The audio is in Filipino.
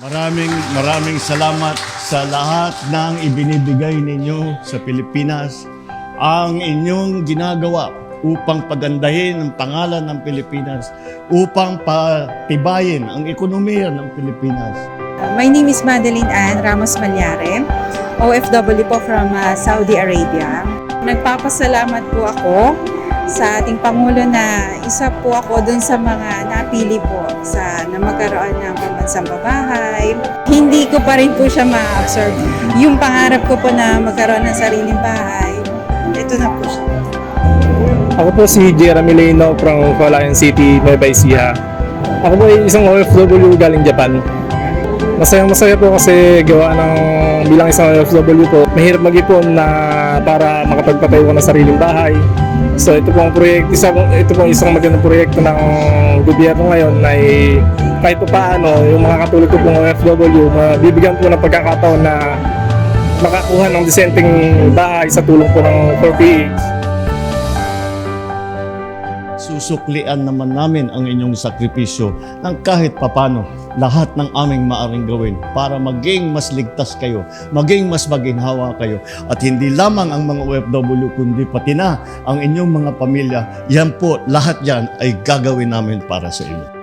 Maraming maraming salamat sa lahat ng ibinibigay ninyo sa Pilipinas. Ang inyong ginagawa upang pagandahin ang pangalan ng Pilipinas, upang patibayin ang ekonomiya ng Pilipinas. My name is Madeline Ann Ramos Malyare, OFW po from uh, Saudi Arabia. Nagpapasalamat po ako sa ating Pangulo na isa po ako dun sa mga napili po sa na magkaroon ng pambansang babahay. Hindi ko pa rin po siya ma-absorb. Yung pangarap ko po na magkaroon ng sariling bahay, ito na po siya. Ako po si Jeremy Leno from Calayan City, Nueva Ecija. Ako po ay isang OFW galing Japan. Masayang masaya po kasi gawa ng bilang isang OFW po, mahirap mag-ipon na para makapagpatayo ko ng sariling bahay. So ito pong proyekto, isa, ito pong isang magandang proyekto ng gobyerno ngayon na kahit pa paano, yung mga katulad ko pong OFW, mabibigyan po ng pagkakataon na makakuha ng disenteng bahay sa tulong po ng 4PH. Susuklian naman namin ang inyong sakripisyo ng kahit papano lahat ng aming maaring gawin para maging mas ligtas kayo, maging mas maginhawa kayo. At hindi lamang ang mga OFW kundi pati na ang inyong mga pamilya. Yan po, lahat yan ay gagawin namin para sa inyo.